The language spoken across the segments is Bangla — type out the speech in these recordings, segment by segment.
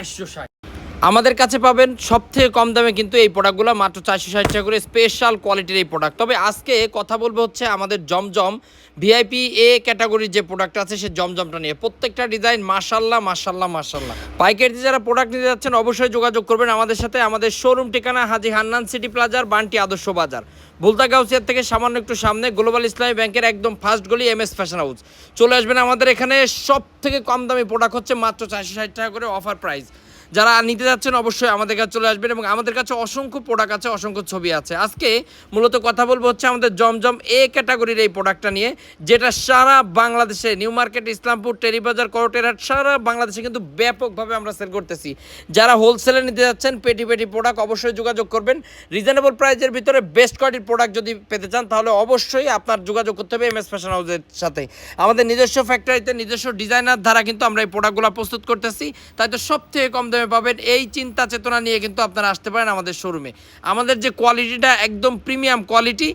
চারশো ষাট আমাদের কাছে পাবেন সব থেকে কম দামে কিন্তু এই প্রোডাক্টগুলো মাত্র চারশো ষাট টাকা করে স্পেশাল কোয়ালিটির এই প্রোডাক্ট তবে আজকে কথা বলব হচ্ছে আমাদের জমজম ভিআইপি এ ক্যাটাগরির যে প্রোডাক্ট আছে, সে জমজমটা নিয়ে। প্রত্যেকটা ডিজাইন মাশাল্লাহ মাশাল্লাহ মাশাল্লাহ। পাইকারিতে যারা প্রোডাক্ট নিতে যাচ্ছেন, অবশ্যই যোগাযোগ করবেন আমাদের সাথে। আমাদের শোরুম ঠিকানা হাজি হান্নান সিটি প্লাজার, বান্টি আদর্শ বাজার। বুলতা গাউসিয়ার থেকে সামান্য একটু সামনে গ্লোবাল ইসলামী ব্যাংকের একদম ফার্স্ট গলি এম এস ফ্যাশন হাউস চলে আসবেন আমাদের এখানে। সব থেকে কম দামি প্রোডাক্ট হচ্ছে মাত্র চারশো ষাট টাকা করে অফার প্রাইস যারা নিতে যাচ্ছেন অবশ্যই আমাদের কাছে চলে আসবেন এবং আমাদের কাছে অসংখ্য প্রোডাক্ট আছে, অসংখ্য ছবি আছে। আজকে মূলত কথা বলব হচ্ছে আমাদের জমজম এ ক্যাটাগরির এই প্রোডাক্টটা নিয়ে, যেটা সারা বাংলাদেশে নিউ মার্কেট ইসলামপুর টেরিবাজার করটেরহাট সারা বাংলাদেশে কিন্তু ব্যাপকভাবে আমরা সেল করতেছি। যারা হোলসেলে নিতে যাচ্ছেন, পেটি পেটি প্রোডাক্ট অবশ্যই যোগাযোগ করবেন। রিজনেবল প্রাইসের ভিতরে বেস্ট কোয়ালিটির প্রোডাক্ট যদি পেতে চান, তাহলে অবশ্যই আপনার যোগাযোগ করতে হবে এম এস ফ্যাশন হাউসের সাথে। আমাদের নিজস্ব ফ্যাক্টরিতে নিজস্ব ডিজাইনার দ্বারা কিন্তু আমরা এই প্রোডাক্টগুলো প্রস্তুত করতেছি। তাই তো সব থেকে কম দামে পাবেন এই চিন্তা চেতনা নিয়ে কিন্তু আপনারা আসতে পারেন আমাদের শোরুমে। আমাদের যে কোয়ালিটিটা একদম প্রিমিয়াম কোয়ালিটি,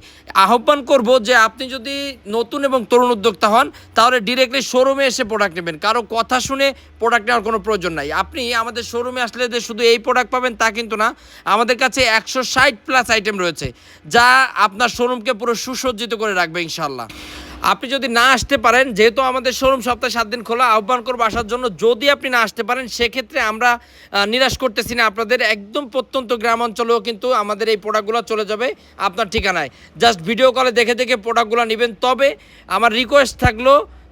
আহ্বান করব যে আপনি যদি নতুন এবং তরুণ উদ্যোক্তা হন, তাহলে ডিরেক্টলি শোরুমে এসে প্রোডাক্ট নেবেন। কারও কথা শুনে প্রোডাক্ট নেওয়ার কোনো প্রয়োজন নাই। আপনি আমাদের শোরুমে আসলে যে শুধু এই প্রোডাক্ট পাবেন তা কিন্তু না, আমাদের কাছে একশো ষাট প্লাস আইটেম রয়েছে, যা আপনার শোরুমকে পুরো সুসজ্জিত করে রাখবে ইনশাল্লাহ আপনি যদি না আসতে পারেন, যেহেতু আমাদের শোরুম সপ্তাহে সাত দিন খোলা, আহ্বান করব আসার জন্য যদি আপনি না আসতে পারেন, সেক্ষেত্রে আমরা নিরাশ করতেছি না। আপনাদের একদম প্রত্যন্ত গ্রাম অঞ্চলেও কিন্তু আমাদের এই প্রোডাক্টগুলো চলে যাবে আপনার ঠিকানায়। জাস্ট ভিডিও কলে দেখে দেখে প্রোডাক্টগুলো নেবেন। তবে আমার রিকোয়েস্ট থাকল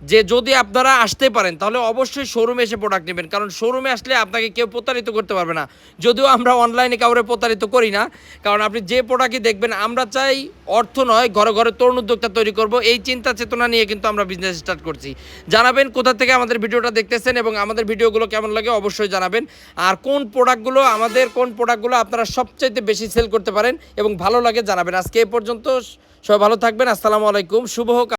যে যদি আপনারা আসতে পারেন, তাহলে অবশ্যই শোরুমে এসে প্রোডাক্ট নেবেন। কারণ শোরুমে আসলে আপনাকে কেউ প্রতারিত করতে পারবে না। যদিও আমরা অনলাইনে কাউরে প্রতারিত করি না, কারণ আপনি যে প্রোডাক্টই দেখবেন, আমরা চাই অর্থ নয়, ঘরে ঘরে তরুণ উদ্যোক্তা তৈরি করব। এই চিন্তা চেতনা নিয়ে কিন্তু আমরা বিজনেস স্টার্ট করছি। জানাবেন কোথা থেকে আমাদের ভিডিওটা দেখতেছেন এবং আমাদের ভিডিওগুলো কেমন লাগে অবশ্যই জানাবেন। আর কোন প্রোডাক্টগুলো আমাদের কোন প্রোডাক্টগুলো আপনারা সবচাইতে বেশি সেল করতে পারেন এবং ভালো লাগে জানাবেন। আজকে এ পর্যন্ত সবাই ভালো থাকবেন। আসসালামু আলাইকুম। শুভ হোক।